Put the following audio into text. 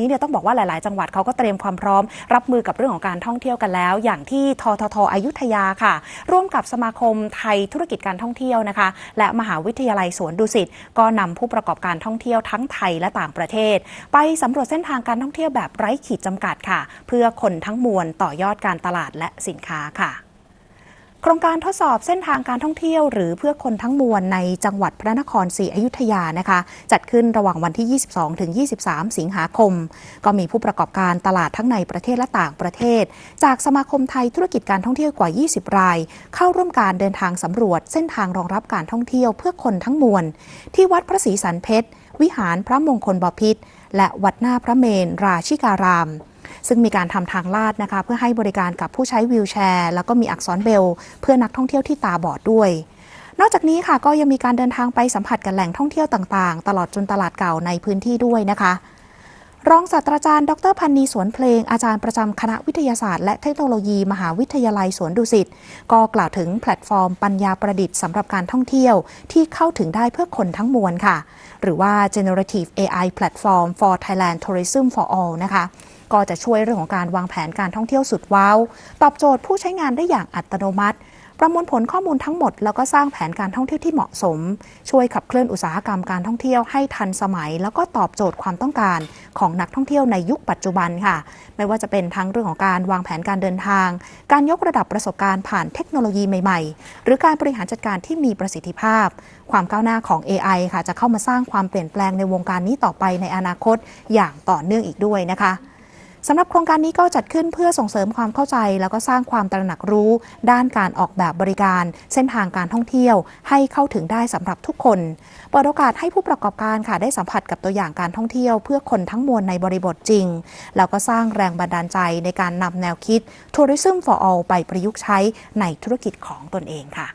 นี้เนี่ยต้องบอกว่าหลาย ๆ จังหวัดเขาก็เตรียมความพร้อม รับมือกับเรื่องของการท่องเที่ยวกันแล้ว อย่างที่ทททอยุธยาค่ะ ร่วมกับสมาคมไทยธุรกิจการท่องเที่ยวนะคะ และมหาวิทยาลัยสวนดุสิตก็นำผู้ประกอบการท่องเที่ยวทั้งไทยและต่างประเทศ ไปสำรวจเส้นทางการท่องเที่ยวแบบไร้ขีดจำกัดค่ะ เพื่อคนทั้งมวลต่อยอดการตลาดและสินค้าค่ะ โครงการทดสอบเส้นทางการท่องเที่ยว หรือเพื่อคนทั้งมวลในจังหวัดพระนครศรีอยุธยานะคะ จัดขึ้นระหว่างวันที่ 22 ถึง 23 สิงหาคม ก็มีผู้ประกอบการตลาดทั้งในประเทศและต่างประเทศ จากสมาคมไทยธุรกิจการท่องเที่ยวกว่า 20 ราย เข้าร่วมการเดินทางสำรวจ เส้นทางรองรับการท่องเที่ยวเพื่อคนทั้งมวล ที่วัดพระศรีสันเพชร วิหารพระมงคลบพิตรและวัดหน้าพระเมนราชิการาม ซึ่งมีการทำทางลาดนะคะเพื่อให้บริการกับผู้ใช้วีลแชร์ แล้วก็มีอักษรเบล เพื่อนักท่องเที่ยวที่ตาบอดด้วยนอกจากนี้ค่ะก็ยังมีการเดินทางไปสัมผัสกับแหล่งท่องเที่ยวต่างๆ ตลอดจนตลาดเก่าในพื้นที่ด้วยนะคะ รองศาสตราจารย์ ดรพันนีสวนเพลงอาจารย์ประจำคณะวิทยาศาสตร์ และเทคโนโลยี มหาวิทยาลัยสวนดุสิตก็กล่าวถึงแพลตฟอร์มปัญญาประดิษฐ์สำหรับการท่องเที่ยวที่เข้าถึงได้เพื่อคนทั้งมวลค่ะ หรือว่า Generative AI Platform for Thailand Tourism for All นะคะ ก็จะช่วยเรื่องของการวางแผนการท่องเที่ยวสุดว้าว ตอบโจทย์ผู้ใช้งานได้อย่างอัตโนมัติ ประมวลผลข้อมูลทั้งหมด แล้วก็สร้างแผนการท่องเที่ยวที่เหมาะสม ช่วยขับเคลื่อนอุตสาหกรรมการท่องเที่ยวให้ทันสมัย แล้วก็ตอบโจทย์ความต้องการของนักท่องเที่ยวในยุคปัจจุบันค่ะ ไม่ว่าจะเป็นทั้งเรื่องของการวางแผนการเดินทาง การยกระดับประสบการณ์ผ่านเทคโนโลยีใหม่ ๆ หรือการบริหารจัดการที่มีประสิทธิภาพ ความก้าวหน้าของ AI ค่ะ จะเข้ามาสร้างความเปลี่ยนแปลงในวงการนี้ต่อไปในอนาคตอย่างต่อเนื่องอีกด้วยนะคะ สำหรับโครงการนี้ก็จัดขึ้นเพื่อส่งเสริมความเข้าใจ แล้วก็สร้างความตระหนักรู้ ด้านการออกแบบบริการ เส้นทางการท่องเที่ยว ให้เข้าถึงได้สำหรับทุกคนเปิดโอกาสให้ผู้ประกอบการค่ะได้สัมผัสกับตัวอย่างการท่องเที่ยวเพื่อคนทั้งมวลในบริบทจริง แล้วก็สร้างแรงบันดาลใจในการนำแนวคิด Tourism for All ไปประยุกต์ใช้ในธุรกิจของตนเองค่ะ